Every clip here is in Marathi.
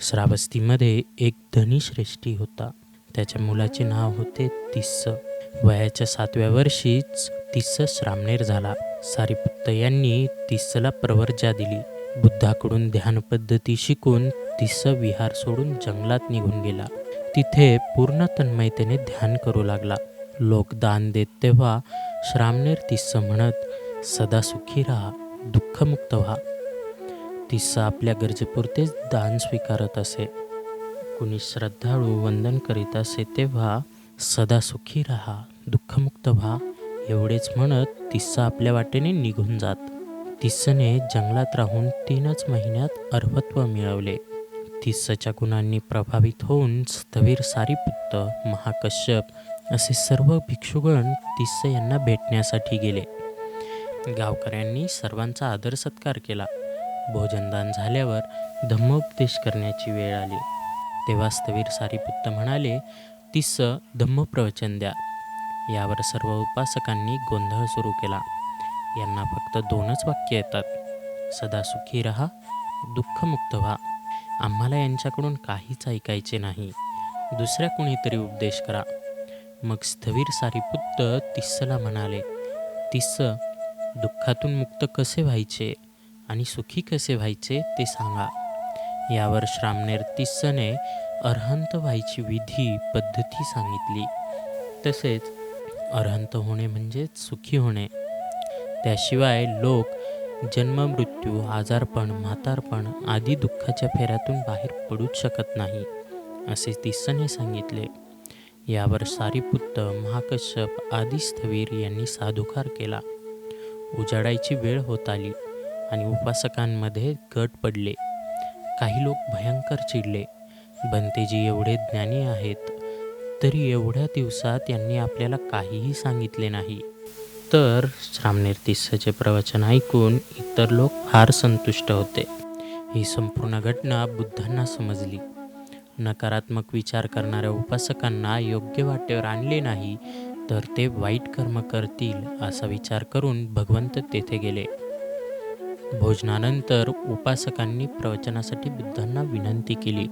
श्रावस्तीमध्ये एक धनी श्रेष्ठी होता. त्याच्या मुलाचे नाव होते तिस्स. वयाच्या सातव्या वर्षीच तिस्स श्रामणेर झाला. सारीपुत्त यांनी तिस्सला प्रवर्जा दिली. बुद्धाकडून ध्यान पद्धती शिकून तिस्स विहार सोडून जंगलात निघून गेला. तिथे पूर्ण तन्मयतेने ध्यान करू लागला. लोक दान देत तेव्हा श्रामनेर तिस्स म्हणत सदा सुखी राहा दुःखमुक्त व्हा. तिस्सा आपल्या गरजेपुरतेच दान स्वीकारत असे. कुणी श्रद्धाळू वंदन करीत असे तेव्हा सदा सुखी राहा दुःखमुक्त व्हा एवढेच म्हणत तिस्सा आपल्या वाटेने निघून जात. तिस्सने जंगलात राहून तीनच महिन्यात अर्हत्व मिळवले. तिस्सच्या गुणांनी प्रभावित होऊन स्थवीर सारीपुत्त महाकश्यप असे सर्व भिक्षुगण तिस्स यांना भेटण्यासाठी गेले. गावकऱ्यांनी सर्वांचा आदर सत्कार केला. भोजनदान झाल्यावर धम्मोपदेश करण्याची वेळ आली. तेव्हा स्थवीर सारीपुत्त म्हणाले तिस्स धम्मप्रवचन द्या. यावर सर्व उपासकांनी गोंधळ सुरू केला. यांना फक्त दोनच वाक्य येतात. सदा सुखी रहा दुःखमुक्त व्हा. आम्हाला यांच्याकडून काहीच ऐकायचे नाही. दुसऱ्या कुणीतरी उपदेश करा. मग स्थवीर सारीपुत्त तिस्सला म्हणाले तिस्स दुःखातून मुक्त कसे व्हायचे आणि सुखी कसे व्हायचे ते सांगा. यावर श्रामनेर तिस्सने अर्हंत व्हायची विधी पद्धती सांगितली. तसेच अर्हंत होणे म्हणजेच सुखी होणे. त्याशिवाय लोक जन्म मृत्यू आजारपण म्हातारपण आदी दुःखाच्या फेऱ्यातून बाहेर पडूच शकत नाही असे तिसने सांगितले. यावर सारीपुत्त महाकश्यप आदी स्थवीर यांनी साधुकार केला. उजाडायची वेळ होत आली आणि उपासकांमध्ये गट पडले. काही लोक भयंकर चिडले. बनतेजी एवढे ज्ञानी आहेत तरी एवढ्या दिवसात यांनी आपल्याला काहीही सांगितले नाही. तर श्रामणेर तिस्साचे प्रवचन ऐकून इतर लोक फार संतुष्ट होते. ही संपूर्ण घटना बुद्धांना समजली. नकारात्मक विचार करणाऱ्या उपासकांना योग्य वाटेवर आणले नाही तर ते वाईट कर्म करतील असा विचार करून भगवंत तेथे गेले. भोजनानंतर उपासकांनी प्रवचनासाठी बुद्धांना विनंती केली.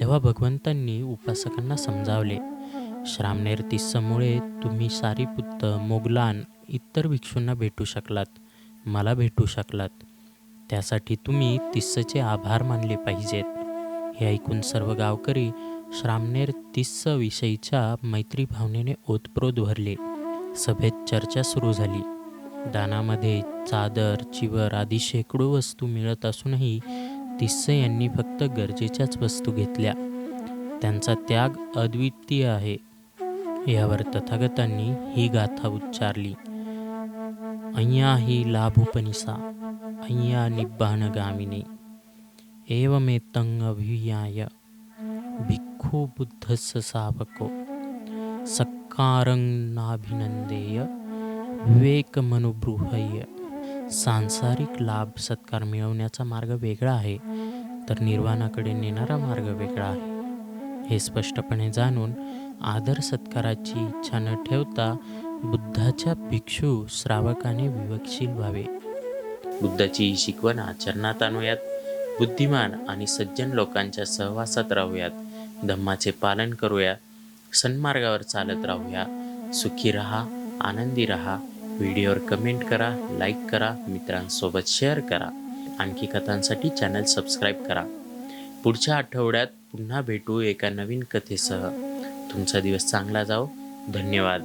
तेव्हा भगवंतांनी उपासकांना समजावले. श्रामणेर तिस्समुळे तुम्ही सारीपुत्त मोगलान इतर भिक्षूंना भेटू शकलात मला भेटू शकलात. त्यासाठी तुम्ही तिस्सचे आभार मानले पाहिजेत. हे ऐकून सर्व गावकरी श्रामनेर तिस्स विषयीच्या मैत्री भावनेने ओतप्रोत भरले. सभेत चर्चा सुरू झाली. दानामध्ये चादर चिवर आदी शेकडो वस्तू मिळत असूनही तिस्स यांनी फक्त गरजेच्याच वस्तू घेतल्या. त्यांचा त्याग अद्वितीय आहे. यावर तथागतांनी ही गाथा उच्चारली. अय्या ही लाभुपनिसा अय्या निब्बाण एवमे तंग अभियाय भिक्खू बुद्धस्य सावको सत्कारंग विवेकमनुबृहय सांसारिक लाभ सत्कार मिळवण्याचा मार्ग वेगळा आहे तर निर्वाणाकडे नेणारा मार्ग वेगळा आहे. हे स्पष्टपणे जाणून आदर सत्काराची इच्छा न ठेवता बुद्धाच्या भिक्षू श्रावकाने विवक्षील व्हावे. बुद्धाची ही शिकवण आचरणात आणूयात बुद्धिमान आणि सज्जन लोकांच्या सहवासात राहूयात धम्माचे पालन करूया सन्मार्गावर चालत राहूया. सुखी रहा आनंदी रहा व्हिडिओवर कमेंट करा लाईक करा मित्रांसोबत शेअर करा. आणखी कथांसाठी चॅनल सबस्क्राईब करा. पुढच्या आठवड्यात पुन्हा भेटू एका नवीन कथेसह. तुमचा दिवस चांगला जाओ. धन्यवाद.